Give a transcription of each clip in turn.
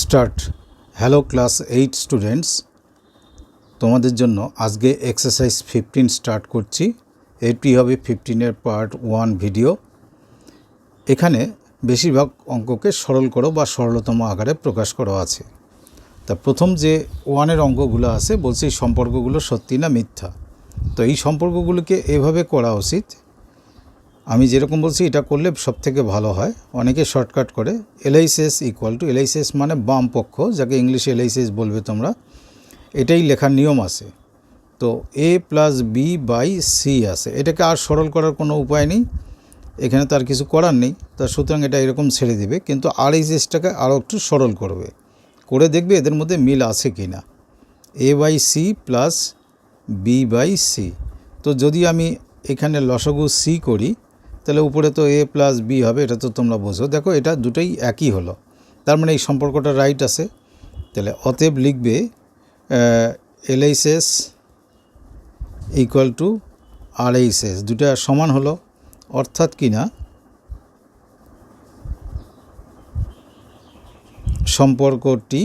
Start. Hello class eight students, তোমাদের জন্য আজকে এক্সারসাইজ ফিফটিন স্টার্ট করছি। এটি হবে ফিফটিনের পার্ট ওয়ান ভিডিও। এখানে বেশিরভাগ অঙ্ককে সরল করো বা সরলতম আকারে প্রকাশ করা আছে। তা প্রথম যে ওয়ানের অঙ্কগুলো আছে, বলছে এই সম্পর্কগুলো সত্যি না মিথ্যা? তো এই সম্পর্কগুলোকে এভাবে করা উচিত আমি যেরকম বলছি, এটা করলে সব থেকে ভালো হয়। অনেকে শর্টকাট করে। এলআইসিএস ইকুয়াল টু এলআইসিএস মানে বাম পক্ষ, যাকে ইংলিশে এলআইসিএস বলবে তোমরা, এটাই লেখার নিয়ম আছে। তো A plus B by C আছে। এটাকে আর সরল করার কোনো উপায় নেই। এখানে তার কিছু করার নেই। তা সুতরাং এটা এরকম ছেড়ে দিবে, কিন্তু আর এইচএসটাকে আরও একটু সরল করবে। করে দেখবে এদের মধ্যে মিল আছে কি না A by C plus B by C তো যদি আমি এখানে লসগু সি করি তাহলে উপরে তো এ প্লাস বি হবে, এটা তো তোমরা বোঝো। দেখো, এটা দুটোই একই হলো। তার মানে এই সম্পর্কটা রাইট আছে। তাহলে অতএব লিখবে LHS equal to RHS দুটা সমান হলো। অর্থাৎ কি না? সম্পর্কটি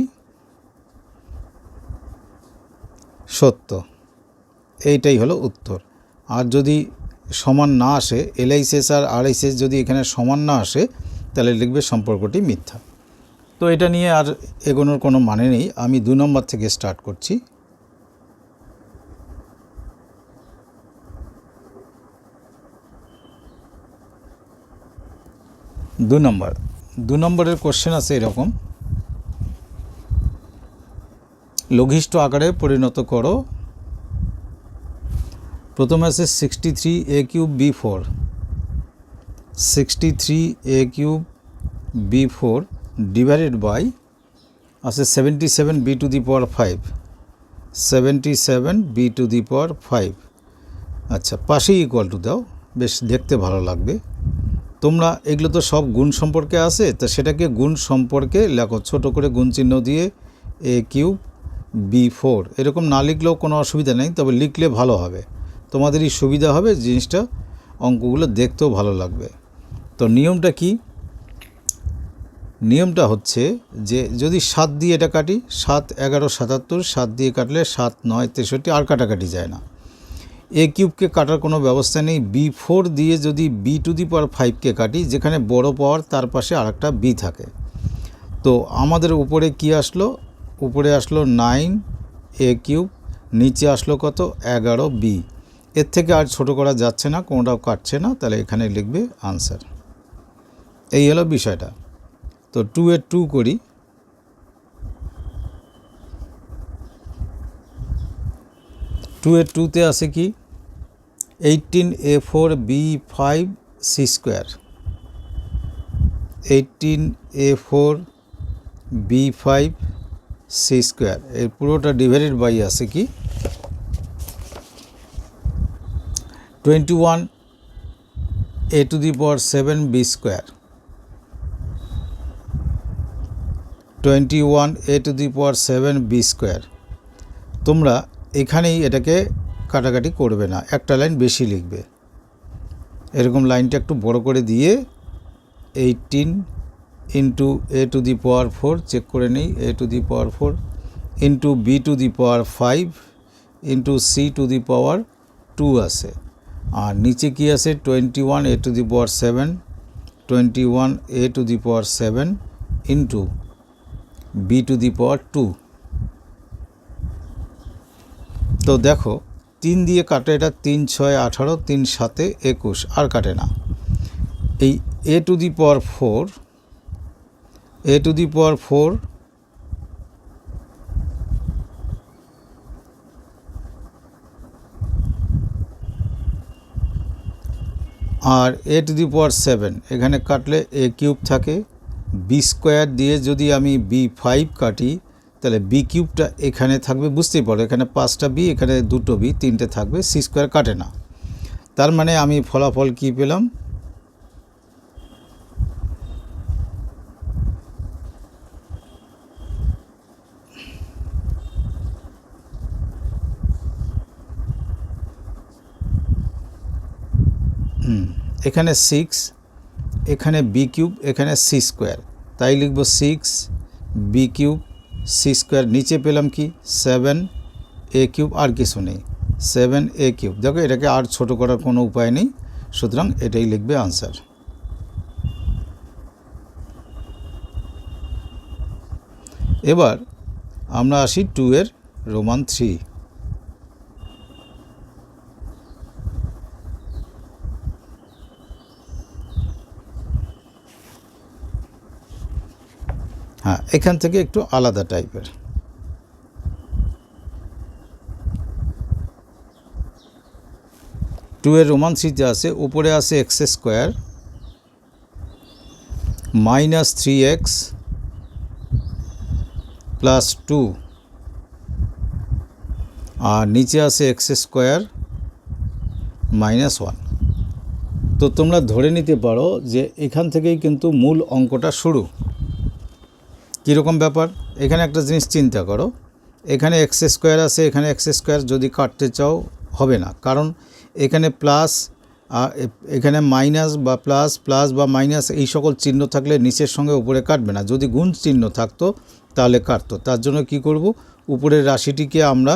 সত্য। এইটাই হলো উত্তর। আর যদি সমান না আসে এলআইসিএস আর আরআইসিএস যদি এখানে সমান না আসে, তাহলে লিখবে সম্পর্কটি মিথ্যা। তো এটা নিয়ে আর এগোনোর কোনো মানে নেই। আমি দু নম্বর থেকে স্টার্ট করছি। দু নম্বর। দু নম্বরের কোশ্চেন আছে এরকম। লঘিষ্ঠ আকারে পরিণত করো। প্রথমে আছে sixty three A cube B four sixty three A cube B four divided by আছে seventy seven B to the power five seventy seven B to the power five আচ্ছা পাশেই ইকুয়াল টু দাও, বেশ দেখতে ভালো লাগবে। তোমরা, এগুলো তো সব গুণ সম্পর্কে আছে, তা সেটাকে গুণ সম্পর্কে লেখো, ছোট করে গুণ চিহ্ন দিয়ে এ কিউব বি ফোর এরকম না লিখলেও কোনো অসুবিধা নেই, তবে লিখলে ভালো হবে। তোমাদেরই সুবিধা হবে জিনিসটা অঙ্কগুলো দেখতেও ভালো লাগবে। তো নিয়মটা কি? নিয়মটা হচ্ছে যে যদি সাত দিয়ে এটা কাটি, সাত, এগারো, সাতাত্তর, সাত দিয়ে কাটলে সাত, নয়, তেষট্টি আর কাটাকাটি যায় না। এ কিউবকে কাটার কোনো ব্যবস্থা নেই। বি ফোর দিয়ে যদি বি টু দি পাওয়ার ফাইভকে কাটি, যেখানে বড় পাওয়ার তার পাশে আরেকটা বি থাকে। তো আমাদের উপরে কি আসলো? উপরে আসলো নাইন এ কিউব, নিচে আসলো কত? এগারো বি। এর থেকে আর ছোট করা যাচ্ছে না, কোনোটাও কাটছে না, তাহলে এখানে লিখবে আনসার এই হলো বিষয়টা। তো টু এর টু করি। টু এর টুতে আছে কি? Eighteen A four B five C square eighteen A four B five C square এর পুরোটা ডিভাইডেড বাই আছে কি? Twenty one A to the power seven B square twenty one A to the power seven B square তোমরা এখানেই এটাকে কাটাকাটি করবে না, একটা লাইন বেশি লিখবে। এরকম লাইনটা একটু বড় করে দিয়ে eighteen into A to the power four check করে নেই A to the power four into B to the power five into C to the power two আছে। আর নিচে কি আছে? Twenty one A to the power seven twenty one A to the power seven into B to the power two তো দেখো, তিন দিয়ে কাটে এটা তিন ছয় আঠারো, তিন সাতে একুশ, আর কাটে না। এই A to the power four A to the power four R A to the power seven, এখানে কাটলে এ কিউব থাকে। বি স্কোয়ার দিয়ে যদি আমি বি ফাইভ কাটি, তাহলে বি কিউবটা এখানে থাকবে, বুঝতেই পারো, এখানে পাঁচটা বি, এখানে দুটো বি, তিনটে থাকবে, সি স্কোয়ার কাটে না। তার মানে আমি ফলাফল কি পেলাম? এখানে সিক্স এখানে বি কিউব এখানে সি স্কোয়ার তাই লিখব six B cube C square নিচে পেলাম কি? সেভেন এ কিউব আর কিছু নেই। সেভেন এ কিউব দেখো, এটাকে আর ছোট করার কোনো উপায় নেই। সুতরাং এটাই লিখবে আনসার এবার আমরা আসি টু এর রোমান থ্রি এখান থেকে একটু আলাদা টাইপের। টু এর রোমান থ্রিতে আছে, উপরে আছে X square minus three X plus two আর নিচে আছে এক্স স্কোয়ার মাইনাস ওয়ান তো তোমরা ধরে নিতে পারো যে এখান থেকেই কিন্তু মূল অঙ্কটা শুরু। কীরকম ব্যাপার? এখানে একটা জিনিস চিন্তা করো। এখানে এক্স স্কোয়ার আছে, এখানে এক্স স্কোয়ার যদি কাটতে চাও, হবে না। কারণ এখানে প্লাস এখানে মাইনাস বা প্লাস প্লাস বা মাইনাস এই সকল চিহ্ন থাকলে নিচের সঙ্গে উপরে কাটবে না। যদি গুণ চিহ্ন থাকতো, তাহলে কাটতো। তার জন্য কি করব? উপরের রাশিটিকে আমরা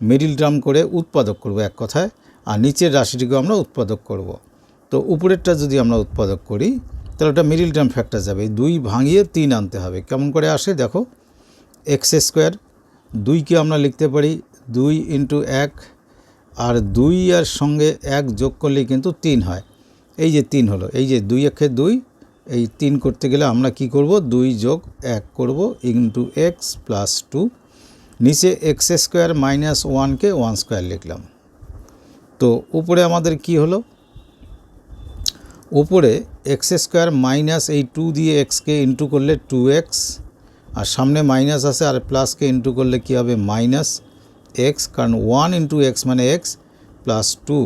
মিডিল ড্রাম করে উৎপাদক করব এক কথায়, আর নিচের রাশিটিকে আমরা উৎপাদক করব। তো উপরেরটা যদি আমরা উৎপাদক করি তাহলে ওটা মিডিল টার্ম ফ্যাক্টর যাবে। দুই ভাঙিয়ে তিন আনতে হবে। কেমন করে আসে? দেখো এক্স স্কোয়ার দুইকে আমরা লিখতে পারি, দুই ইন্টু এক, আর দুই আর সঙ্গে এক যোগ করলেই কিন্তু তিন হয়। এই যে তিন হলো, এই যে দুই একে দুই, এই তিন করতে গেলে আমরা কি করব? দুই যোগ এক করব ইন্টু এক্স প্লাস টু নিচে এক্স স্কোয়ার মাইনাস ওয়ানকে ওয়ান স্কোয়ার লিখলাম। তো উপরে আমাদের কি হলো? উপরে এক্স স্কোয়ার মাইনাস এই টু দিয়ে এক্সকে ইন্টু করলে টু এক্স, আর সামনে মাইনাস আছে আর প্লাসকে ইন্টু করলে কী হবে? মাইনাস এক্স, কারণ ওয়ান ইন্টু এক্স মানে এক্স প্লাস টু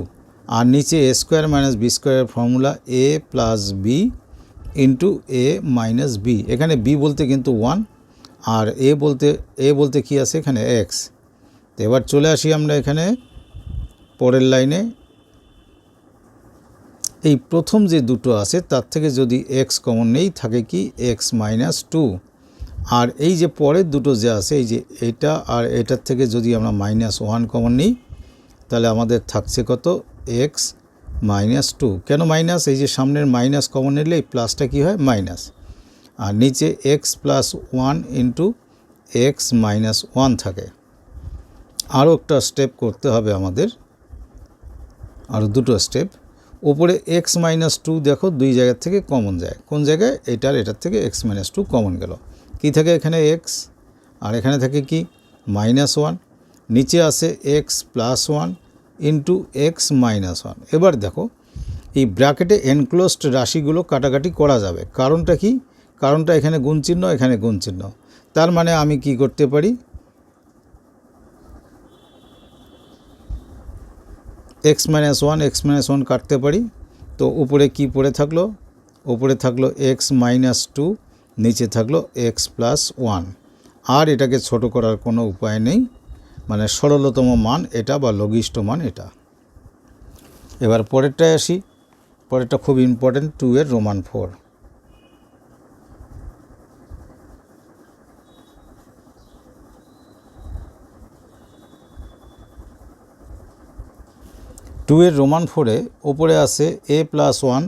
আর নিচে এ স্কোয়ার মাইনাস বি স্কোয়ারের formula A plus B into A minus B এখানে বি বলতে কিন্তু ওয়ান আর এ বলতে এ বলতে কি আছে? এখানে এক্স। এবার চলে আসি আমরা এখানে পরের লাইনে। এই প্রথম যে দুটো আছে, তার থেকে যদি এক্স কমন নেই, থাকে কি এক্স মাইনাস টু আর এই যে পরের দুটো যে আছে, এই যে এটা আর এটার থেকে যদি আমরা মাইনাস ওয়ান কমন নিই, তাহলে আমাদের থাকছে কত? এক্স মাইনাস টু কেন মাইনাস এই যে সামনের মাইনাস কমন নিলে এই প্লাসটা কী হয়? মাইনাস আর নিচে X plus one into X minus one থাকে। আরও একটা স্টেপ করতে হবে আমাদের। আরও দুটো স্টেপ ওপরে এক্স মাইনাস টু দেখো, দুই জায়গার থেকে কমন যায়। কোন জায়গায়? এটার এটার থেকে এক্স মাইনাস টু কমন গেল। কী থাকে এখানে এক্স আর এখানে থাকে কি? মাইনাস ওয়ান নিচে আসে X plus one into X minus one এবার দেখো, এই ব্র্যাকেটে এনক্লোজড রাশিগুলো কাটাকাটি করা যাবে। কারণটা কি? কারণটা এখানে গুণ চিহ্ন, এখানে গুণ চিহ্ন। তার মানে আমি কি করতে পারি? X minus one X minus one কাটতে পারি। তো উপরে কি পড়ে থাকল? উপরে থাকল এক্স মাইনাস টু নিচে থাকল এক্স প্লাস ওয়ান আর এটাকে ছোট করার কোনো উপায় নেই। মানে সরলতম মান এটা বা লঘিষ্ঠ মান এটা। এবার পরেরটায় আসি। পরেরটা খুব ইম্পর্ট্যান্ট টু এর রোমান ফোর টু এর রোমান ফোরে ওপরে আছে এ প্লাস ওয়ান,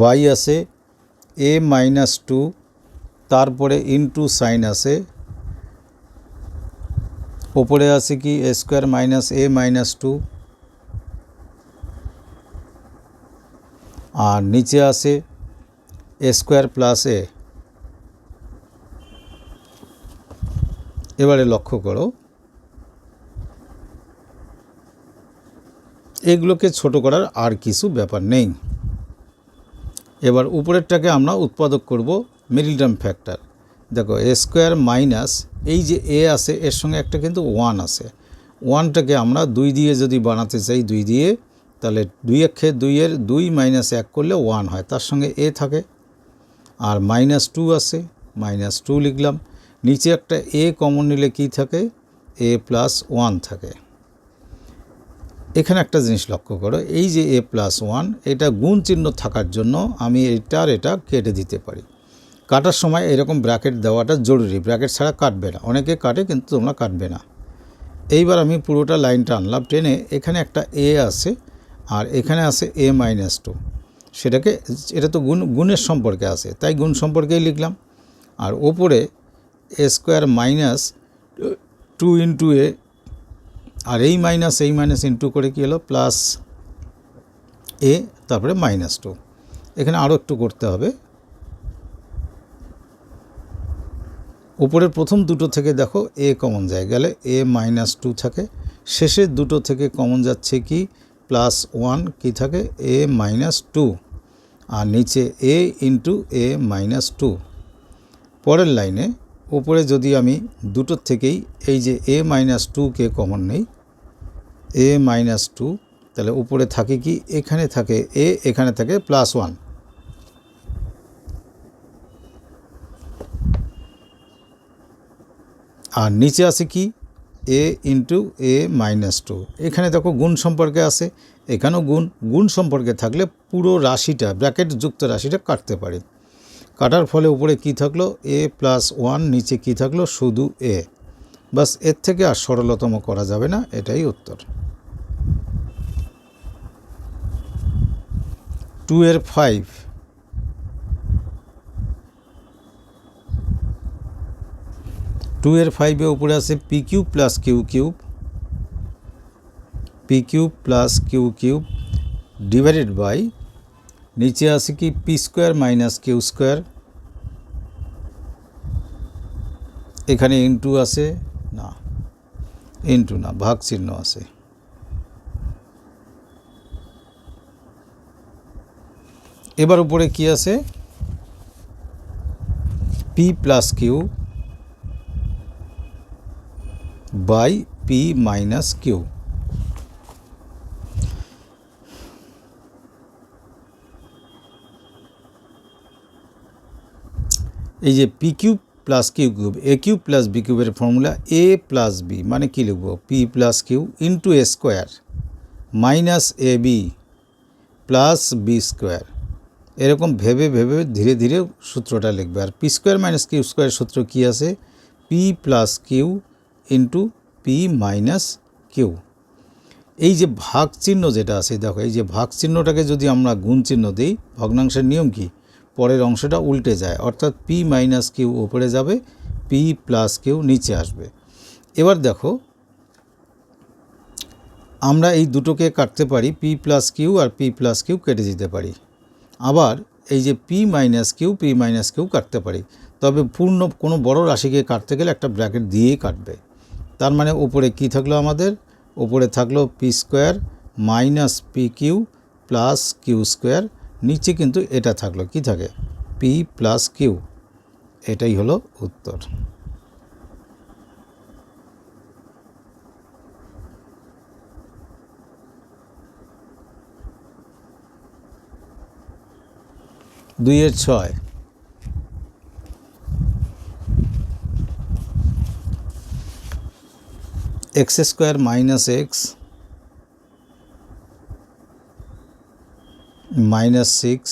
বাই আছে এ মাইনাস টু, তারপরে ইনটু সাইন আছে। ওপরে আছে কি? A square minus A minus two. আর নিচে আছে এ স্কোয়ার প্লাস এ। এবারে লক্ষ্য করো। এগুলোকে ছোট করার আর কিছু ব্যাপার নেই। এবার উপরেরটাকে আমরা উৎপাদক করব মিডিল ফ্যাক্টর। দেখো, এ স্কোয়ার মাইনাস এই যে এ আছে, এর সঙ্গে একটা কিন্তু ওয়ান আছে। ওয়ানটাকে আমরা দুই দিয়ে যদি বানাতে চাই, দুই দিয়ে, তাহলে দুই একে দুইয়ের দুই মাইনাস এক করলে ওয়ান হয়, তার সঙ্গে এ থাকে। আর মাইনাস টু আছে, মাইনাস টু লিখলাম। নিচে একটা এ কমন নিলে কি থাকে? এ প্লাস ওয়ান থাকে। এখানে একটা জিনিস লক্ষ্য করো, এই যে এ প্লাস ওয়ান, এটা গুণ চিহ্ন থাকার জন্য আমি এটা আর এটা কেটে দিতে পারি। কাটার সময় এরকম ব্র্যাকেট দেওয়াটা জরুরি, ব্র্যাকেট ছাড়া কাটবে না। অনেকে কাটে কিন্তু তোমরা কাটবে না। এইবার আমি পুরোটা লাইনটা আনলাম টেনে, এখানে একটা এ আছে আর এখানে আছে এ মাইনাস টু। সেটাকে, এটা তো গুণ, গুণের সম্পর্কে আছে, তাই গুণ সম্পর্কেই লিখলাম। আর ওপরে A square minus two into A আর এই মাইনাস এই মাইনাস ইন্টু করে কী হলো? প্লাস এ তারপরে মাইনাস টু এখানে আরও একটু করতে হবে। উপরের প্রথম দুটো থেকে দেখো এ কমন যায়। গেলে এ মাইনাস টু থাকে। শেষের দুটো থেকে কমন যাচ্ছে কি? প্লাস ওয়ান কী থাকে? এ মাইনাস টু আর নিচে A into A minus two পরের লাইনে উপরে যদি আমি দুটোর থেকেই এই যে এ মাইনাস টুকে কমন নেই, এ মাইনাস টু, তাহলে উপরে থাকে কি, এখানে থাকে এ, এখানে থাকে প্লাস ওয়ান। আর নিচে আছে কি, A into A minus two. এখানে দেখো গুণ সম্পর্কে আছে, এখানেও গুণ গুণ সম্পর্কে থাকলে পুরো রাশিটা, ব্র্যাকেট যুক্ত রাশিটা কাটতে পারি। কাটার ফলে উপরে কি থাকল? এ প্লাস ওয়ান নিচে কি থাকল? শুধু এ বাসের থেকে আর সরলতম করা যাবে না, এটাই উত্তর। টু এর ফাইভ টু এর ফাইভে উপরে আছে P cube plus Q cube P cube plus Q cube divided by নিচে আছে কি P square minus Q square. এখানে ইন্টু আছে, না, ইন্টু না, ভাগ চিহ্ন আছে। এবার উপরে কি আছে? P plus Q by P minus Q. এই যে P cube plus Q cube A cube plus B কিউবের ফর্মুলা এ প্লাস বি মানে কী লিখব? P plus Q into A square minus A B plus B square এরকম ভেবে ভেবে ধীরে ধীরে সূত্রটা লিখবে। আর P square minus Q square সূত্র কী আছে? P plus Q into P minus Q এই যে ভাগ চিহ্ন যেটা আছে, দেখো, এই যে ভাগ চিহ্নটাকে যদি আমরা গুণ চিহ্ন দিই, ভগ্নাংশের নিয়ম কি? পরের অংশটা উল্টে যায়, অর্থাৎ পি মাইনাস কিউ ওপরে যাবে পি প্লাস কিউ নিচে আসবে। এবার দেখো, আমরা এই দুটোকে কাটতে পারি পি প্লাস কিউ আর পি প্লাস কিউ কেটে দিতে পারি। আবার এই যে P minus Q P minus Q কাটতে পারি, তবে পূর্ণ কোনো বড় রাশিকে কাটতে গেলে একটা ব্র্যাকেট দিয়েই কাটবে। তার মানে উপরে কি থাকল আমাদের? উপরে থাকল P square minus P Q plus Q square নিচে কিন্তু এটা থাকল। কি থাকে? পি প্লাস কিউ এটাই হলো উত্তর। দুইয়ের ছয়। X square minus X minus six,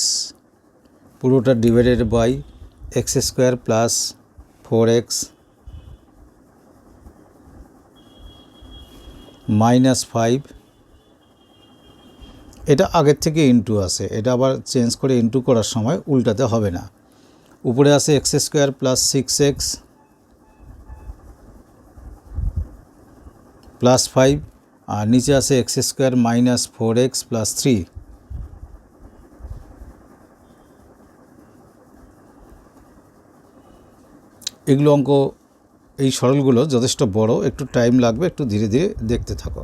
পুরোটা divided by X square plus four X minus five. এটা আগের থেকে ইনটু আছে, এটা আবার চেঞ্জ করে ইনটু করার সময় উল্টাতে হবে না। উপরে আছে X square plus six X plus five, আর নিচে আছে X square minus four X plus three. এগুলো অঙ্ক, এই সরলগুলো যথেষ্ট বড়, একটু টাইম লাগবে, একটু ধীরে ধীরে দেখতে থাকো।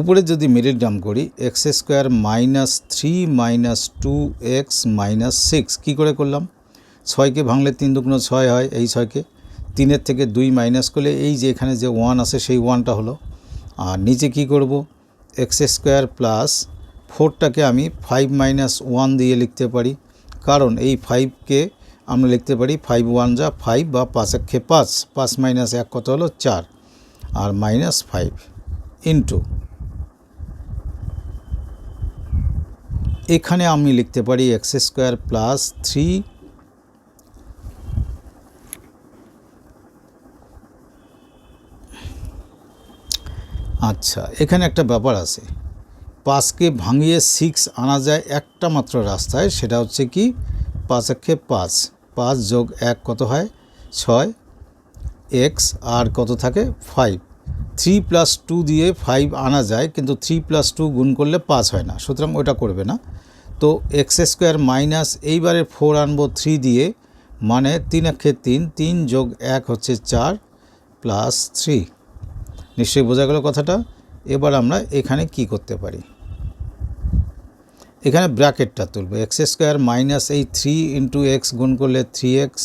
উপরে যদি মিডিল ডাম করি X square minus three minus two X minus six কী করে করলাম? ছয়কে ভাঙলে তিন দুগুণ ছয় হয়, এই ছয়কে তিনের থেকে দুই মাইনাস করলে এই যে এখানে যে ওয়ান আছে, সেই ওয়ানটা হলো। আর নিচে কি করব? এক্স স্কোয়ার প্লাস ফোরটাকে আমি ফাইভ মাইনাস ওয়ান দিয়ে লিখতে পারি। কারণ এই ফাইভকে আমরা লিখতে পারি ফাইভ ওয়ান যা ফাইভ বা পাঁচ একে পাঁচ পাঁচ মাইনাস এক কত হলো চার, আর মাইনাস ফাইভ ইন্টু এখানে আমি লিখতে পারি এক্স স্কোয়ার প্লাস থ্রি আচ্ছা এখানে একটা ব্যাপার আছে। পাঁচকে ভাঙিয়ে সিক্স আনা যায় একটা মাত্র রাস্তায়, সেটা হচ্ছে কি? পাঁচ একে পাঁচ। পাঁচ যোগ এক কত হয়? ছয়। এক্স আর কত থাকে? ফাইভ। থ্রি প্লাস টু দিয়ে ফাইভ আনা যায়, কিন্তু থ্রি প্লাস টু গুণ করলে পাঁচ হয় না। সুতরাং ওটা করবে না। তো এক্স স্কোয়ার মাইনাস এইবারে ফোর আনব থ্রি দিয়ে মানে তিন একে তিন তিন যোগ এক হচ্ছে চার প্লাস থ্রি। নিশ্চয়ই বোঝা গেল কথাটা? এবার আমরা এখানে কি করতে পারি? এখানে ব্র্যাকেটটা তুলব এক্স স্কোয়ার মাইনাস এই থ্রি ইন্টু এক্স গুণ করলে থ্রি এক্স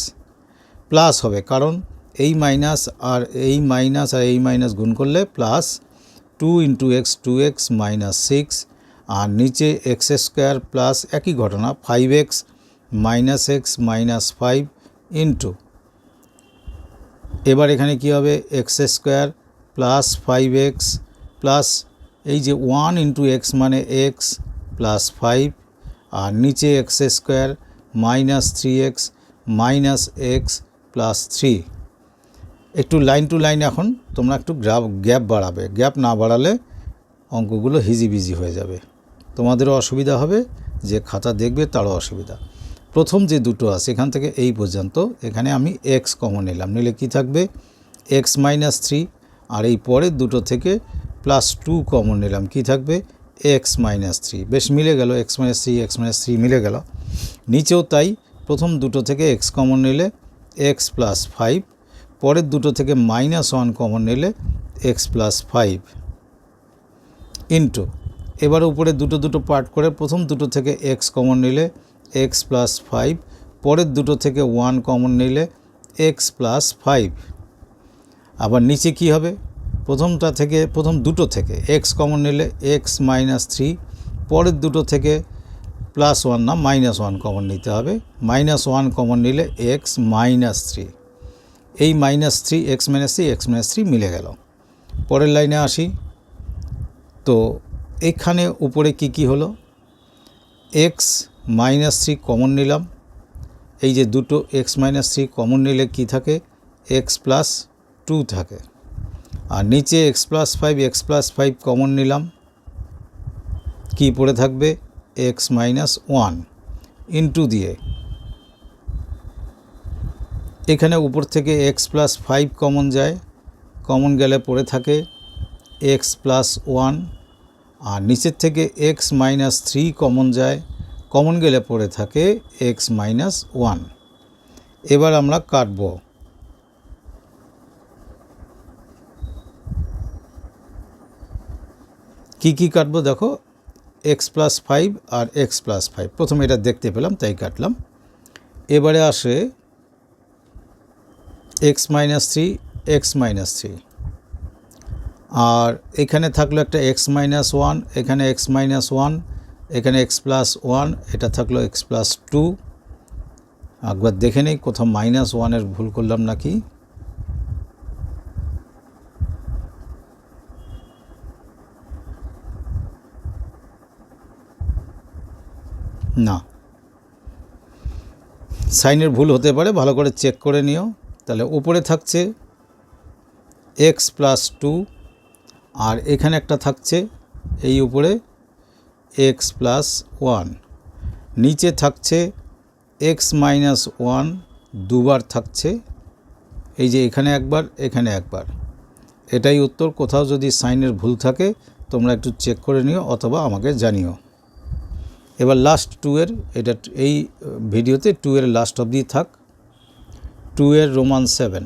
প্লাস হবে, কারণ এই মাইনাস আর এই মাইনাস আর এই মাইনাস গুণ করলে plus two into X two X minus six আর নিচে এক্স স্কোয়ার প্লাস একই ঘটনা five X minus X minus five into এবার এখানে কি হবে? X square plus five X plus এই যে ওয়ান ইন্টু এক্স মানে এক্স প্লাস ফাইভ আর নিচে X square minus three X minus X plus three একটু লাইন টু লাইন এখন তোমরা একটু গ্যাপ গ্যাপ বাড়াবে। গ্যাপ না বাড়ালে অঙ্কগুলো হিজিবিজি হয়ে যাবে। তোমাদেরও অসুবিধা হবে, যে খাতা দেখবে তারও অসুবিধা। প্রথম যে দুটো আছে, এখান থেকে এই পর্যন্ত, এখানে আমি এক্স কমন নিলাম। নিলে কি থাকবে? এক্স মাইনাস থ্রি আর এই পরের দুটো থেকে প্লাস টু কমন নিলাম। কি থাকবে? X minus three. বেশ মিলে গেল, X minus three, X minus three মিলে গেল। নিচেও তাই প্রথম দুটো থেকে এক্স কমন নিলে এক্স প্লাস ফাইভ, পরের দুটো থেকে মাইনাস ওয়ান কমন নিলে এক্স প্লাস ফাইভ। ইন্টু, এবার উপরে দুটো দুটো পার্ট করে প্রথম দুটো থেকে এক্স কমন নিলে এক্স প্লাস ফাইভ, পরের দুটো থেকে ওয়ান কমন নিলে এক্স প্লাস ফাইভ। আবার নিচে কি হবে? প্রথমটা থেকে, প্রথম দুটো থেকে এক্স কমন নিলে এক্স মাইনাস থ্রি পরের দুটো থেকে প্লাস ওয়ান না মাইনাস ওয়ান কমন নিতে হবে। মাইনাস ওয়ান কমন নিলে এক্স মাইনাস থ্রি এই minus three X minus three X minus three মিলে গেল। পরের লাইনে আসি। তো এখানে উপরে কি কি হলো? এক্স মাইনাস থ্রি কমন নিলাম। এই যে দুটো এক্স মাইনাস থ্রি কমন নিলে কি থাকে? এক্স প্লাস টু থাকে। আর নিচে X plus five X plus five common নিলাম। কি পড়ে থাকবে? এক্স মাইনাস ওয়ান ইন্টু দিয়ে। এখানে উপর থেকে এক্স প্লাস ফাইভ কমন যায়। কমন গেলে পড়ে থাকে এক্স প্লাস ওয়ান আর নিচের থেকে এক্স মাইনাস থ্রি কমন যায়। কমন গেলে পড়ে থাকে এক্স মাইনাস ওয়ান এবার আমরা কাটব। কি কি কাটবো দেখো? এক্স প্লাস ফাইভ আর এক্স প্লাস ফাইভ প্রথমে এটা দেখতে পেলাম, তাই কাটলাম। এবারে আসে X minus three X minus three আর এখানে থাকল একটা এক্স মাইনাস ওয়ান এখানে এক্স মাইনাস ওয়ান এখানে এক্স প্লাস ওয়ান এটা থাকল এক্স প্লাস টু একবার দেখে নেই, কোথাও মাইনাস ওয়ানের ভুল করলাম নাকি? না। সাইনের ভুল হতে পারে, ভালো করে চেক করে নিও। তাহলে উপরে থাকছে এক্স প্লাস টু আর এখানে একটা থাকছে এই উপরে এক্স প্লাস ওয়ান নিচে থাকছে এক্স মাইনাস ওয়ান দুবার থাকছে। এই যে এখানে একবার এখানে একবার। এটাই উত্তর। কোথাও যদি সাইনের ভুল থাকে, তোমরা একটু চেক করে নিও, অথবা আমাকে জানিও। এবার লাস্ট টু এর, এটা এই ভিডিওতে টু এর লাস্ট অবধি থাক। টু এর রোমান সেভেন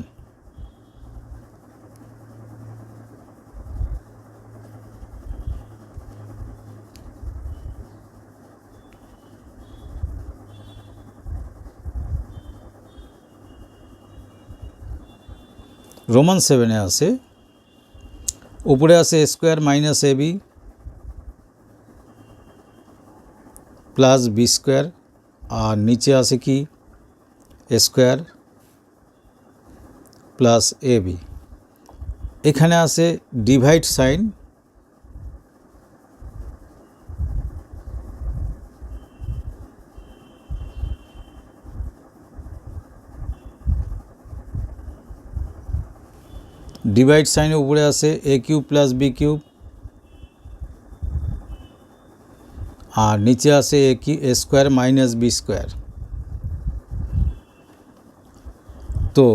রোমান সেভেনে আছে। উপরে আছে square minus A plus B square, আর নিচে আছে কি? Square plus A B. এখানে আছে ডিভাইড সাইন ডিভাইড সাইনে উপরে আছে A cube plus B cube আর নিচে আছে এ কি, A square minus B square. তো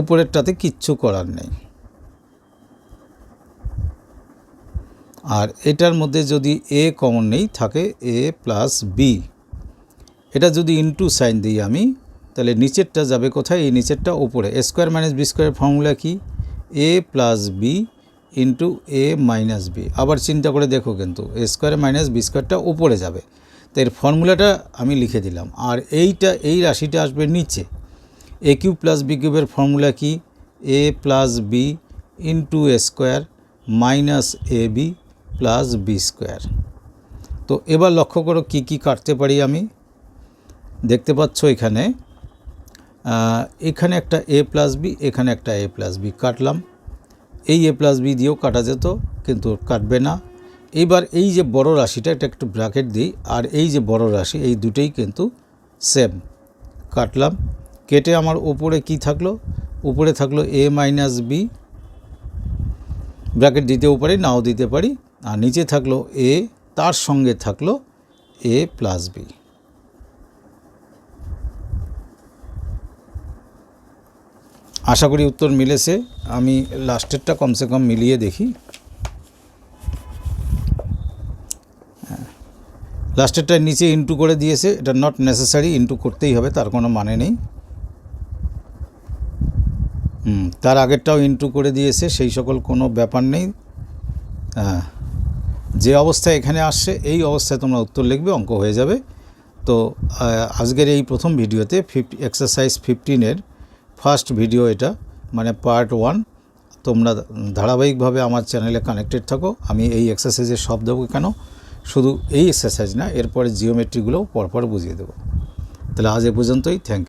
উপরেরটাতে কিচ্ছু করার নেই। আর এটার মধ্যে যদি এ কমন নেই, থাকে এ প্লাস বি। এটা যদি ইনটু সাইন দিই আমি, তাহলে নিচেরটা যাবে কোথায়? এই নিচেরটা উপরে। স্কোয়ার মাইনাস বি স্কোয়ারের ফর্মুলা কি? A plus B into A minus B আবার চিন্তা করে দেখো কিন্তু এ স্কোয়ার মাইনাস বি স্কোয়ারটা উপরে যাবে। তো এর ফর্মুলাটা আমি লিখে দিলাম। আর এইটা, এই রাশিটা আসবে নিচে। এ কিউব প্লাস বি কিউবের ফর্মুলা কি? A plus B into A square minus A B plus B square তো এবার লক্ষ্য করো কি কি কাটতে পারি আমি। দেখতে পাচ্ছ এখানে এখানে একটা এ প্লাস বি এখানে একটা এ প্লাস বি কাটলাম। এই এ প্লাস বি দিয়েও কাটা যেত, কিন্তু কাটবে না। এইবার এই যে বড় রাশিটা, এটা একটু ব্র্যাকেট দিই, আর এই যে বড় রাশি, এই দুটোই কিন্তু সেম কাটলাম। কেটে আমার উপরে কি থাকল? উপরে থাকল এ মাইনাস বি ব্র্যাকেট দিতেও পারি, নাও দিতে পারি। আর নিচে থাকল এ তার সঙ্গে থাকল এ প্লাস বি আশা করি উত্তর মিলেছে। আমি লাস্টেরটা কমসে কম মিলিয়ে দেখি। হ্যাঁ। লাস্টেরটা নিচে ইনটু করে দিয়েছে। এটা নট নেসেসারি ইনটু করতেই হবে, তার কোনো মানে নেই। হুম, তার আগেরটাও ইনটু করে দিয়েছে, সেই সকল কোনো ব্যাপার নেই। হ্যাঁ যে অবস্থায় এখানে আসছে, এই অবস্থায় তোমরা উত্তর লিখবে, অঙ্ক হয়ে যাবে। তো আজকের এই প্রথম ভিডিওতে ফিফটি এক্সারসাইজ ফিফটিনের ফার্স্ট ভিডিও এটা মানে পার্ট ওয়ান। তোমরা ধারাবাহিকভাবে আমার চ্যানেলে কানেক্টেড থাকো। আমি এই এক্সারসাইজের সব দেবো কেন? শুধু এই এক্সারসাইজ না, এরপরে জিওমেট্রিগুলোও পরপর বুঝিয়ে দেবো। তাহলে আজ এ পর্যন্তই। থ্যাংক